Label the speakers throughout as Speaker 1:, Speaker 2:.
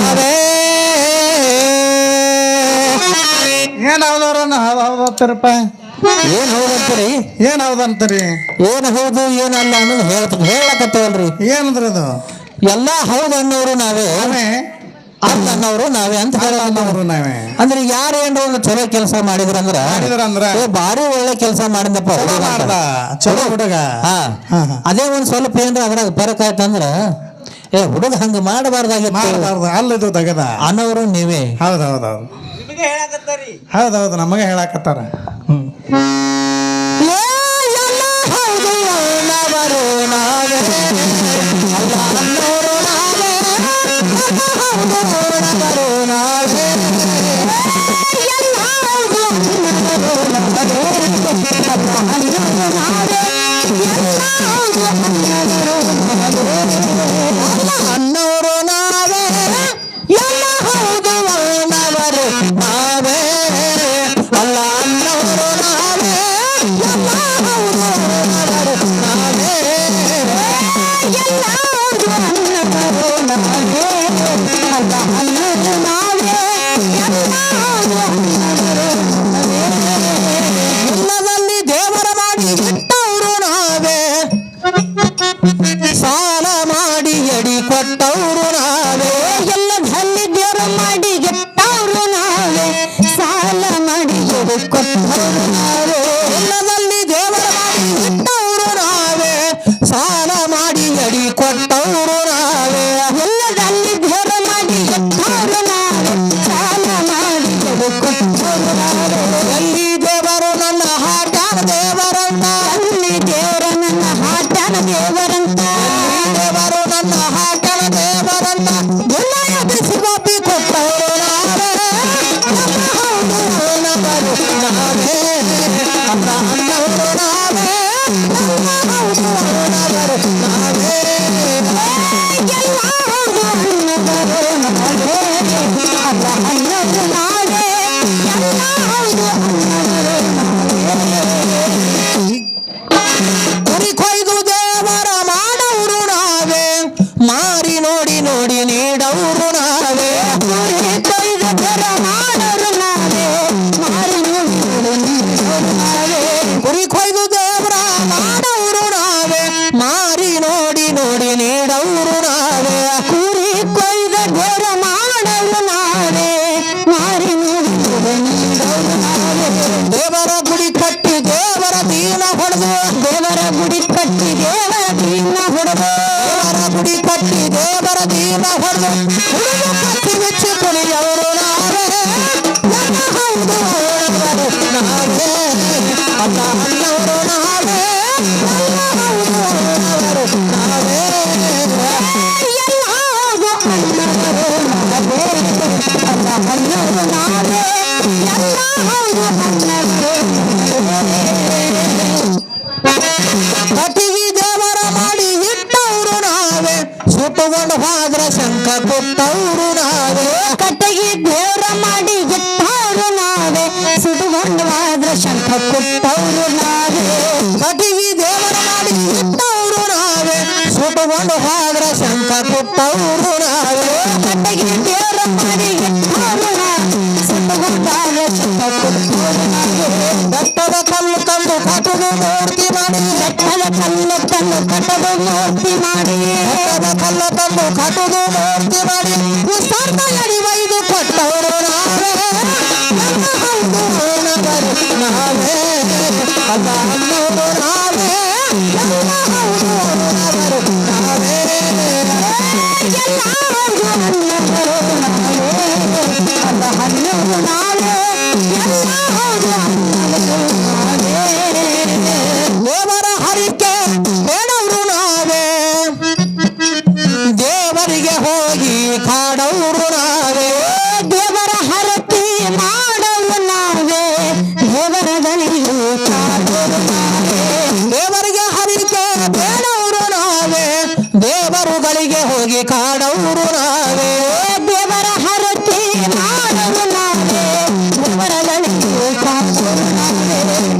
Speaker 1: ಹರೇ
Speaker 2: ಏನ್ ಹೌದವ್ರನ್ನ ಹೌದತ್ತರಪ್ಪ
Speaker 1: ಏನ್ ಹೌದಂತೀರಿ
Speaker 2: ಏನ್ ಹೌದಂತೀರಿ
Speaker 1: ಏನ್ ಹೌದು ಏನಲ್ಲ ಅನ್ನೋದು ಹೇಳ್ತ ಹೇಳಕತ್ತೇವಲ್ರಿ.
Speaker 2: ಏನಂದ್ರ ಅದು?
Speaker 1: ಎಲ್ಲ ಹೌದು ಅನ್ನೋರು ನಾವೇ. ಅಲ್ಲ ಅನ್ನೋರು ನಾವೇ ಅಂತ
Speaker 2: ಹೇಳೋರು ನಾವೇ.
Speaker 1: ಅಂದ್ರೆ ಯಾರು ಏನು ಒಂದು ಚಲೋ ಕೆಲಸ ಮಾಡಿದ್ರಂದ್ರ
Speaker 2: ಮಾಡಿದ್ರಂದ್ರ
Speaker 1: ಅಂದ್ರೆ? ಬಾರಿ ಒಳ್ಳೆ ಕೆಲಸ ಮಾಡಿದಪ್ಪ
Speaker 2: ಚಲೋ
Speaker 1: ಹುಡುಗ ಅದೇ ಒಂದ್ ಸ್ವಲ್ಪ ಏನ್ರ ಅದ್ರಾಗ ಬರಕಾಯ್ತಂದ್ರ ಏ ಹುಡುಗ ಹಂಗ ಮಾಡಬಾರ್ದಾಗಿತ್ತು.
Speaker 2: ಅಲ್ಲದು ದಗದ.
Speaker 1: ಅನ್ನೋರು ನೀವೇ.
Speaker 2: ಹೌದೌದೌದು ಹೌದೌದು ನಮಗೆ ಹೇಳಾಕತ್ತಾರ. ಹ್ಮ್.
Speaker 1: Thank you. ದೇವರ ನಾವೇ ಕಟ್ಟಿಗೆ ದೇವ್ರ ಮಾಡಿ ಗೆದ್ದವರು ನಾವೇ. ಸಿಡುಗೊಂಡವಾದ್ರ ಶಂಖ ಕೊಟ್ಟವರು ನಾವೇ. ಮದುವೆ ಮೂರ್ತಿ ಮಾಡಿ ಉಸಾರ್ತ ಎಡಿ ಒಯ್ದು ಕೊಟ್ಟವರು ನಾವೇ. ದೇವರುಗಳಿಗೆ ಹೋಗಿ ಕಾಡವರು ನಾವೇ. ದೇವರ ಹರತಿ ಕಾಡವು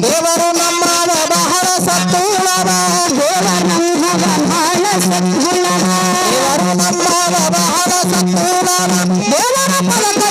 Speaker 1: ದೇವರು ನಮ್ಮ ಬಹಳ ಸತ್ತುಳವ ದೇವರು ನಮ್ಮ ಬಹಳ ಸತ್ತುಳವ ದೇವರು ದೇವರ ಪಲಕ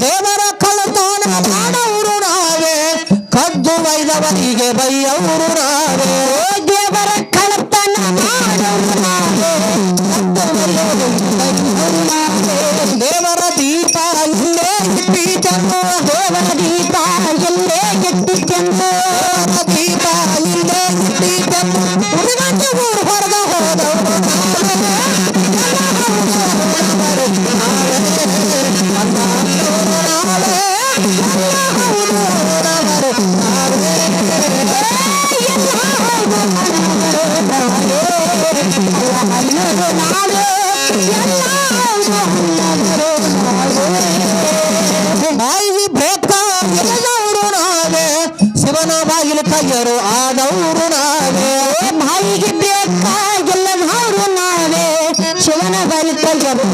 Speaker 1: ದೇವರ ಕಳತನ ಮಾಡವರು ನಾವೇ. ಕದ್ದು ಬೈದವರಿಗೆ ಬೈಯವರು ಕೈಯರು ಆದವರು ನಾವೇ ಮಾಯಿಗೆ ಬೇಕಾಗಿಲ್ಲ ಅವರು ನಾವೇ ಶಿವನ ಬಾಯಿ ಕೈಯರು.